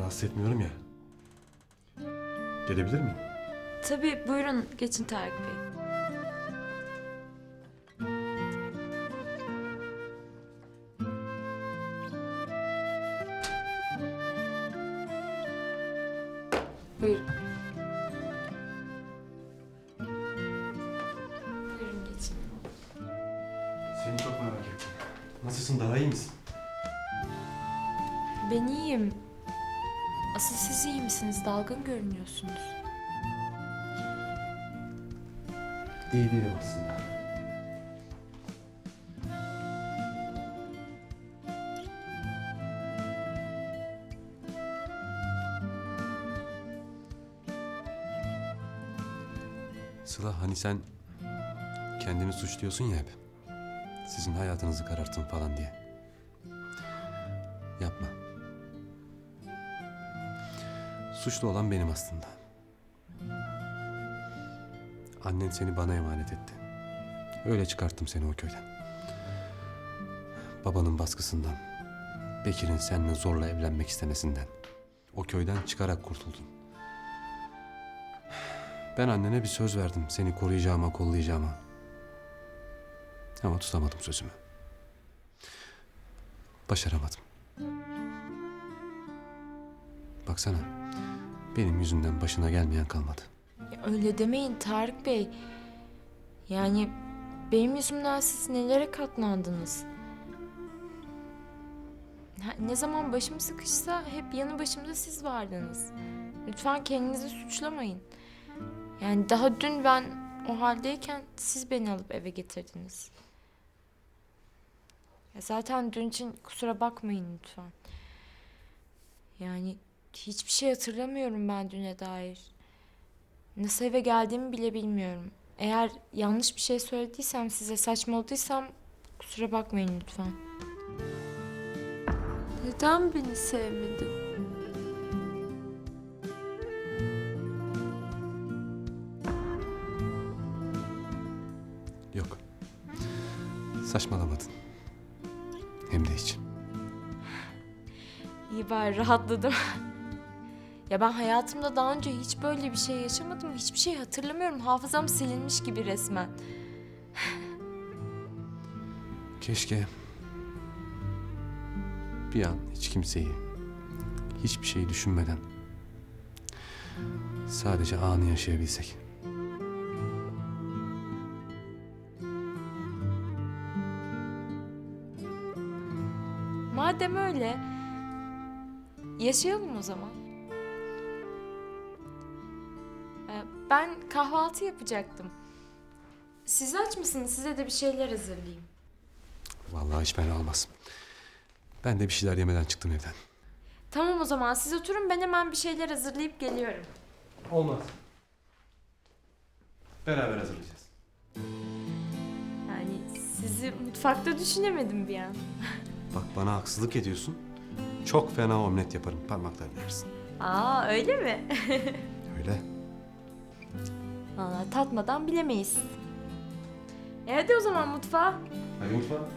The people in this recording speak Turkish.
Rahatsız etmiyorum ya. Gelebilir miyim? Tabii buyurun geçin Tarık Bey. Buyurun. Buyurun geçin. Seni çok merak ettim. Nasılsın? Daha iyi misin? Ben iyiyim. Asıl siz iyi misiniz? Dalgın görünüyorsunuz. İyi değilim aslında. Sıla hani sen kendini suçluyorsun ya hep. Sizin hayatınızı kararttım falan diye. Yapma. Suçlu olan benim aslında. Annen seni bana emanet etti. Öyle çıkarttım seni o köyden. Babanın baskısından, Bekir'in seninle zorla evlenmek istemesinden, o köyden çıkarak kurtuldun. Ben annene bir söz verdim seni koruyacağıma, kollayacağıma. Ama tutamadım sözümü. Başaramadım. Baksana, benim yüzümden başına gelmeyen kalmadı. Ya öyle demeyin Tarık Bey. Yani benim yüzümden siz nelere katlandınız? Ne zaman başım sıkışsa hep yanı başımda siz vardınız. Lütfen kendinizi suçlamayın. Yani daha dün ben o haldeyken siz beni alıp eve getirdiniz. Ya zaten dün için kusura bakmayın lütfen. Yani hiçbir şey hatırlamıyorum ben düne dair. Nasıl eve geldiğimi bile bilmiyorum. Eğer yanlış bir şey söylediysem, size saçmaladıysam kusura bakmayın lütfen. Neden beni sevmedin? Yok. Saçmalamadın. Hem de hiç. İyi bari rahatladım. ya ben hayatımda daha önce hiç böyle bir şey yaşamadım. Hiçbir şey hatırlamıyorum. Hafızam silinmiş gibi resmen. Keşke bir an hiç kimseyi, hiçbir şeyi düşünmeden sadece anı yaşayabilsek. Madem öyle, yaşayalım o zaman. Ben kahvaltı yapacaktım. Siz aç mısınız? Size de bir şeyler hazırlayayım. Vallahi hiç fena olmaz. Ben de bir şeyler yemeden çıktım evden. Tamam o zaman siz oturun ben hemen bir şeyler hazırlayıp geliyorum. Olmaz. Beraber hazırlayacağız. Yani sizi mutfakta düşünemedim bir an. Bak bana haksızlık ediyorsun. Çok fena omlet yaparım. Parmaklarını yersin. Aa öyle mi? Öyle. Valla tatmadan bilemeyiz. E hadi o zaman mutfağa. Hadi mutfağa.